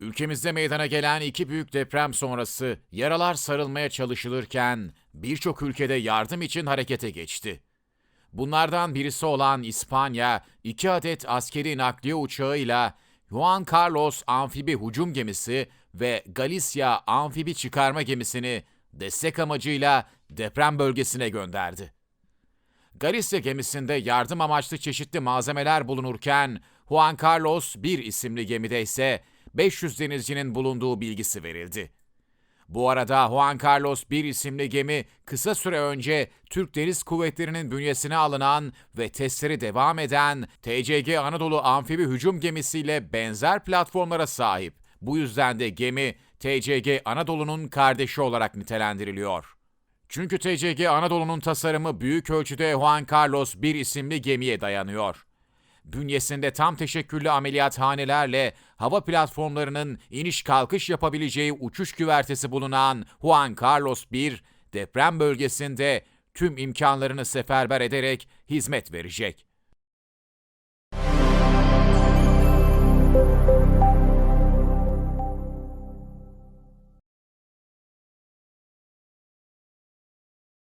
Ülkemizde meydana gelen iki büyük deprem sonrası yaralar sarılmaya çalışılırken birçok ülkede yardım için harekete geçti. Bunlardan birisi olan İspanya, iki adet askeri nakliye uçağıyla Juan Carlos amfibi hücum gemisi ve Galicia amfibi çıkarma gemisini destek amacıyla deprem bölgesine gönderdi. Galicia gemisinde yardım amaçlı çeşitli malzemeler bulunurken Juan Carlos 1 isimli gemide ise 500 denizcinin bulunduğu bilgisi verildi. Bu arada Juan Carlos 1 isimli gemi kısa süre önce Türk Deniz Kuvvetleri'nin bünyesine alınan ve testleri devam eden TCG Anadolu amfibi hücum gemisiyle benzer platformlara sahip. Bu yüzden de gemi TCG Anadolu'nun kardeşi olarak nitelendiriliyor. Çünkü TCG Anadolu'nun tasarımı büyük ölçüde Juan Carlos 1 isimli gemiye dayanıyor. Bünyesinde tam teşekküllü ameliyathanelerle hava platformlarının iniş kalkış yapabileceği uçuş güvertesi bulunan Juan Carlos 1, deprem bölgesinde tüm imkanlarını seferber ederek hizmet verecek.